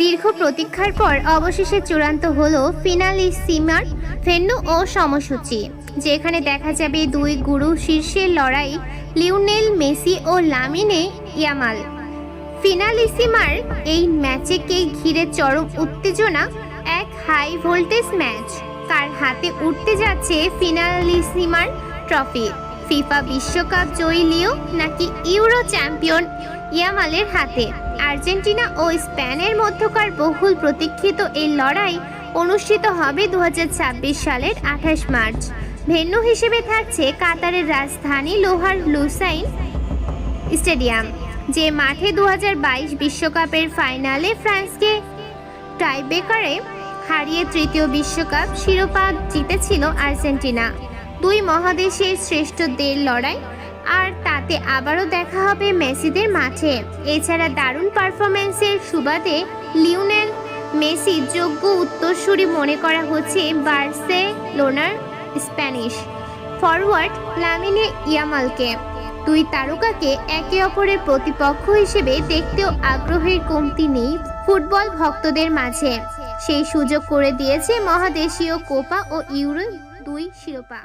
দীর্ঘ প্রতীক্ষার পর অবশেষে চূড়ান্ত হল ফিনালি সিমার ভেন্যু ও সময়সূচি, যেখানে দেখা যাবে দুই গুরু শীর্ষের লড়াই লিওনেল মেসি ও লামিনে ইয়ামাল। ফিনালিসিমার এই ম্যাচেকে ঘিরে চরম উত্তেজনা, এক হাই ভোল্টেজ ম্যাচ। কার হাতে উঠতে যাচ্ছে ফিনালিসিমার ট্রফি। ফিফা বিশ্বকাপ জয়ী লিও নাকি ইউরো চ্যাম্পিয়ন ইয়ামালের হাতে? আর্জেন্টিনা ও স্পেনের মধ্যকার বহুল প্রতীক্ষিত এই লড়াই অনুষ্ঠিত হবে দু হাজার ছাব্বিশ সালের আঠাশ মার্চ। ভেন্যু হিসেবে থাকছে কাতারের রাজধানী লোহার লুসাইন স্টেডিয়াম, যে মাঠে দু বিশ্বকাপের ফাইনালে ফ্রান্সকে টাইব্রেকারে হারিয়ে তৃতীয় বিশ্বকাপ শিরোপা জিতেছিল আর্জেন্টিনা। দুই মহাদেশের শ্রেষ্ঠদের লড়াই, আর তাতে আবারও দেখা হবে মেসিদের মাঠে। এছাড়া দারুণ পারফরমেন্সের সুবাদে লিওনেল মেসি যোগ্য উত্তরসূরি মনে করা হচ্ছে বার্সেলোনার স্প্যানিশ ফরওয়ার্ড লামিনে ইয়ামালকে। দুই তারকাকে একে অপরের প্রতিপক্ষ হিসেবে দেখতেও আগ্রহের কমতি নেই ফুটবল ভক্তদের মাঝে। সেই সুযোগ করে দিয়েছে মহাদেশীয় কোপা ও ইউরো দুই শিরোপা।